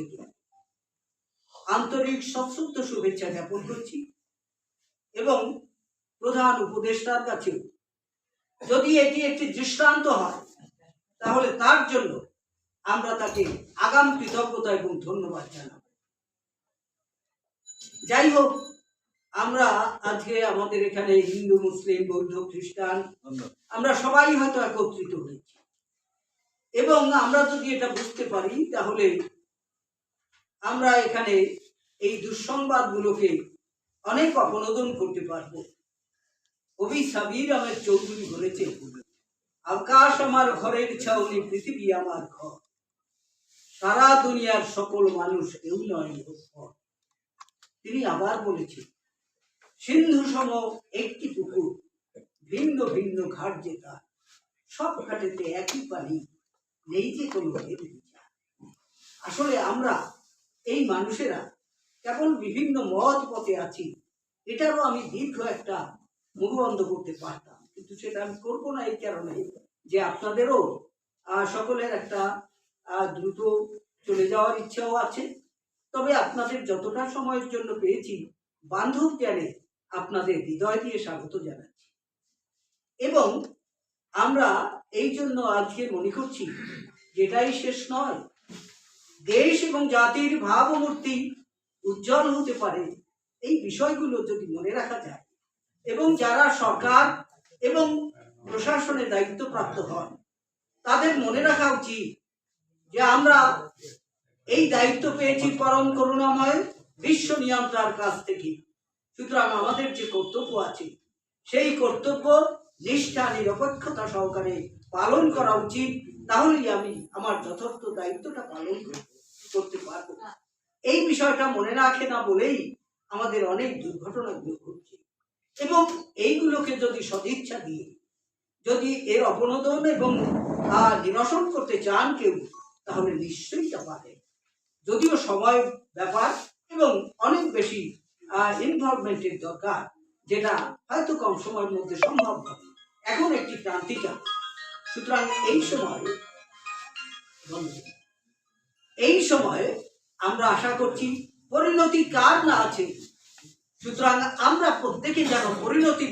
থেকে আন্তরিক সশ্রদ্ধ শুভেচ্ছা জ্ঞাপন করছি এবং প্রধান উপদেষ্টার কাছেও। যদি এটি একটি দৃষ্টান্ত হয়, তাহলে তার জন্য আমরা তাকে আগাম কৃতজ্ঞতা এবং ধন্যবাদ জানাব। যাই হোক, আমরা আজকে আমাদের এখানে হিন্দু, মুসলিম, বৌদ্ধ, খ্রিস্টান, আমরা সবাই হয়তো একত্রিত হয়েছি। এবং আমরা যদি এটা বুঝতে পারি, তাহলে আমরা এখানে এই দুঃসংবাদগুলোকে অনেক অপনোদন করতে পারব। কবি সাবির আহমেদ চৌধুরী বলেছে আকাশ আমার ঘরের ছাউনি, পৃথিবী আমার ঘর। সারা দুনিয়ার সকল মানুষ কেউ নয়। তিনি আবার বলেছেন সিন্ধু সম একটি পুকুর, ভিন্ন ভিন্ন ঘাট যে তার সব ঘাটেতে একই পানি, নেই যে কোনো আসলে আমরা এই মানুষেরা কেবল বিভিন্ন মত পথে আছি, এটারও আমি দীর্ঘ একটা মুখবন্ধ করতে পারতাম। কিন্তু সেটা আমি করব না এই কারণে যে আপনাদেরও সকলের একটা দ্রুত চলে যাওয়ার ইচ্ছাও আছে। তবে আপনাদের যতটা সময়ের জন্য পেয়েছি, বান্ধব জ্ঞানে আপনাদের হৃদয় দিয়ে স্বাগত জানাচ্ছি। এবং আমরা এই জন্য আজকে মনে করছি, যেটাই শেষ নয় দেশ এবং জাতির ভাবমূর্তি উজ্জ্বল হতে পারে। এই বিষয়গুলো যদি মনে রাখা যায় এবং যারা সরকার এবং প্রশাসনে দায়িত্বপ্রাপ্ত হন, তাদের মনে রাখা উচিত যে আমরা এই দায়িত্ব পেয়েছি পরম করুণাময় বিশ্ব নিয়ন্ত্রণার কাছ থেকে। সুতরাং আমাদের যে কর্তব্য আছে, সেই কর্তব্য নিষ্ঠা, নিরপেক্ষতা সহকারে পালন করা উচিত। তাহলেই আমি আমার যথার্থ দায়িত্বটা পালন করতে পারব। এই বিষয়টা মনে রাখে না বলেই আমাদের অনেক দুর্ঘটনাগুলো ঘটছে এবং এইগুলোকে যদি সদিচ্ছা দিয়ে, যদি এর অপনোদন এবং নিরসন করতে চান কেউ, তাহলে নিশ্চয়ই তা পারে যদিও সময় ব্যাপার এবং অনেক বেশি ইনভলভমেন্টের দরকার, যেটা হয়তো কম সময়ের মধ্যে সম্ভব হবে। এখন একটি ক্রান্তিকা সুতরাং এই সময়, এই সময়ে আমরা আশা করছি পরিণতি কার না আছে? সুতরাং আমরা প্রত্যেকে যেন পরিণতি